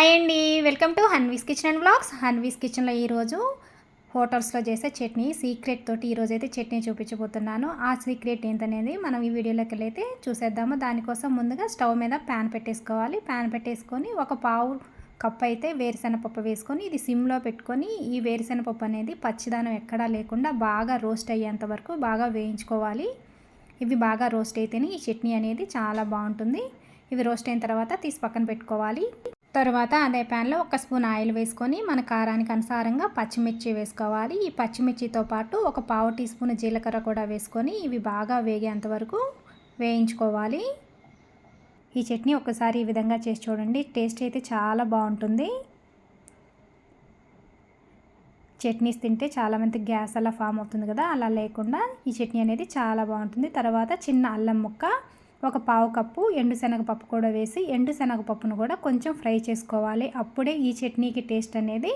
Hi అండి. Welcome to Hanvi's kitchen and blogs Hanvi's కిచెన్లో ఈరోజు హోటల్స్లో చేసే చట్నీ సీక్రెట్ తోటి ఈరోజు అయితే చట్నీ చూపించబోతున్నాను. ఆ సీక్రెట్ ఏంటనేది మనం ఈ వీడియోలోకి వెళ్ళైతే చూసేద్దాము. దానికోసం ముందుగా స్టవ్ మీద ప్యాన్ పెట్టేసుకోవాలి. ప్యాన్ పెట్టేసుకొని ఒక పావు కప్ అయితే వేరుశెనగపప్పు వేసుకొని ఇది సిమ్లో పెట్టుకొని ఈ వేరుశెనగపప్పు అనేది పచ్చిదానం ఎక్కడా లేకుండా బాగా రోస్ట్ అయ్యేంత వరకు బాగా వేయించుకోవాలి. ఇవి బాగా రోస్ట్ అయితేనే ఈ చట్నీ అనేది చాలా బాగుంటుంది. ఇవి రోస్ట్ అయిన తర్వాత తీసి పక్కన పెట్టుకోవాలి. తర్వాత అదే ప్యాన్లో ఒక స్పూన్ ఆయిల్ వేసుకొని మన కారానికి అనుసారంగా పచ్చిమిర్చి వేసుకోవాలి. ఈ పచ్చిమిర్చితో పాటు ఒక పావు టీ స్పూన్ జీలకర్ర కూడా వేసుకొని ఇవి బాగా వేగేంత వరకు వేయించుకోవాలి. ఈ చట్నీ ఒకసారి ఈ విధంగా చేసి చూడండి. టేస్ట్ అయితే చాలా బాగుంటుంది. చట్నీస్ తింటే చాలామంది గ్యాస్ అలా ఫామ్ అవుతుంది కదా అలా లేకుండా ఈ చట్నీ అనేది చాలా బాగుంటుంది. తర్వాత చిన్న అల్లం ముక్క ఒక పావు కప్పు ఎండు శనగపప్పు కూడా వేసి ఎండు శనగపప్పును కూడా కొంచెం ఫ్రై చేసుకోవాలి. అప్పుడే ఈ చట్నీకి టేస్ట్ అనేది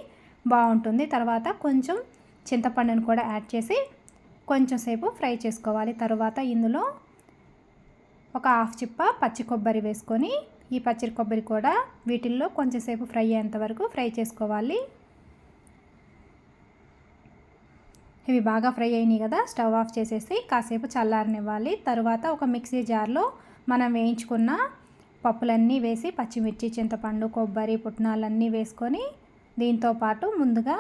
బాగుంటుంది. తర్వాత కొంచెం చింతపండును కూడా యాడ్ చేసి కొంచెం సేపు ఫ్రై చేసుకోవాలి. తర్వాత ఇందులో ఒక హాఫ్ చిప్ప పచ్చి కొబ్బరి వేసుకొని ఈ పచ్చి కొబ్బరి కూడా వీటిల్లో కొంచెంసేపు ఫ్రై అయ్యేంత వరకు ఫ్రై చేసుకోవాలి. ఇవి బాగా ఫ్రై అయినాయి కదా స్టవ్ ఆఫ్ చేసేసి కాసేపు చల్లారనివ్వాలి. తర్వాత ఒక మిక్సీ జార్లో మనం వేయించుకున్న పప్పులన్నీ వేసి పచ్చిమిర్చి చింతపండు కొబ్బరి పుట్నాలన్నీ వేసుకొని దీంతో పాటు ముందుగా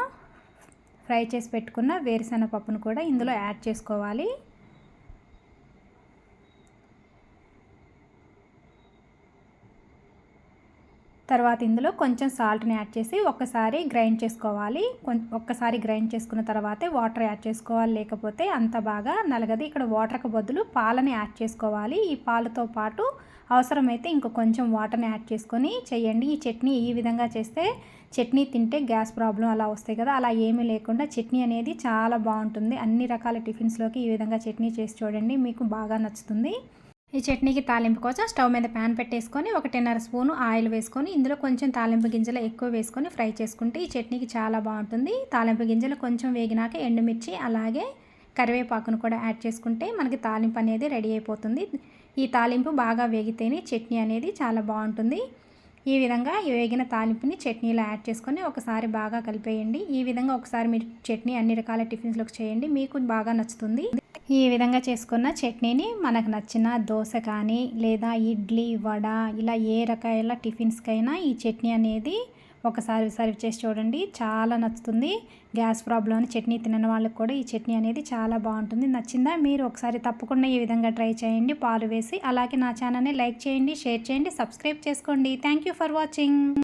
ఫ్రై చేసి పెట్టుకున్న వేరుశెనగ పప్పును కూడా ఇందులో యాడ్ చేసుకోవాలి. తర్వాత ఇందులో కొంచెం సాల్ట్ని యాడ్ చేసి ఒక్కసారి గ్రైండ్ చేసుకోవాలి. ఒక్కసారి గ్రైండ్ చేసుకున్న తర్వాతే వాటర్ యాడ్ చేసుకోవాలి. లేకపోతే అంత బాగా నలగది. ఇక్కడ వాటర్కి బదులు పాలని యాడ్ చేసుకోవాలి. ఈ పాలతో పాటు అవసరమైతే ఇంకో కొంచెం వాటర్ని యాడ్ చేసుకొని చేయండి. ఈ చట్నీ ఈ విధంగా చేస్తే చట్నీ తింటే గ్యాస్ ప్రాబ్లం అలా వస్తాయి కదా. అలా ఏమీ లేకుండా చట్నీ అనేది చాలా బాగుంటుంది. అన్ని రకాల టిఫిన్స్లోకి ఈ విధంగా చట్నీ చేసి చూడండి. మీకు బాగా నచ్చుతుంది. ఈ చట్నీకి తాలింపు కోసం స్టవ్ మీద ప్యాన్ పెట్టేసుకొని ఒకటిన్నర స్పూను ఆయిల్ వేసుకొని ఇందులో కొంచెం తాలింపు గింజలు ఎక్కువ వేసుకొని ఫ్రై చేసుకుంటే ఈ చట్నీకి చాలా బాగుంటుంది. తాలింపు గింజలు కొంచెం వేగినాక ఎండుమిర్చి అలాగే కరివేపాకును కూడా యాడ్ చేసుకుంటే మనకి తాలింపు అనేది రెడీ అయిపోతుంది. ఈ తాలింపు బాగా వేగితేనే చట్నీ అనేది చాలా బాగుంటుంది. ఈ విధంగా వేగిన తాలింపుని చట్నీలో యాడ్ చేసుకొని ఒకసారి బాగా కలిపేయండి. ఈ విధంగా ఒకసారి మీరు చట్నీ అన్ని రకాల టిఫిన్స్లోకి చేయండి. మీకు బాగా నచ్చుతుంది. ఈ విధంగా చేసుకున్న చట్నీని మనకు నచ్చిన దోశ కానీ లేదా ఇడ్లీ వడ ఇలా ఏ రకాల టిఫిన్స్కైనా ఈ చట్నీ అనేది ఒకసారి సర్వ్ చేసి చూడండి. చాలా నచ్చుతుంది. గ్యాస్ ప్రాబ్లం చట్నీ తినని వాళ్ళకి కూడా ఈ చట్నీ అనేది చాలా బాగుంటుంది. నచ్చిందా? మీరు ఒకసారి తప్పకుండా ఈ విధంగా ట్రై చేయండి. పాలు వేసి అలాగే నా ఛానల్ని లైక్ చేయండి షేర్ చేయండి సబ్స్క్రైబ్ చేసుకోండి. Thank for watching.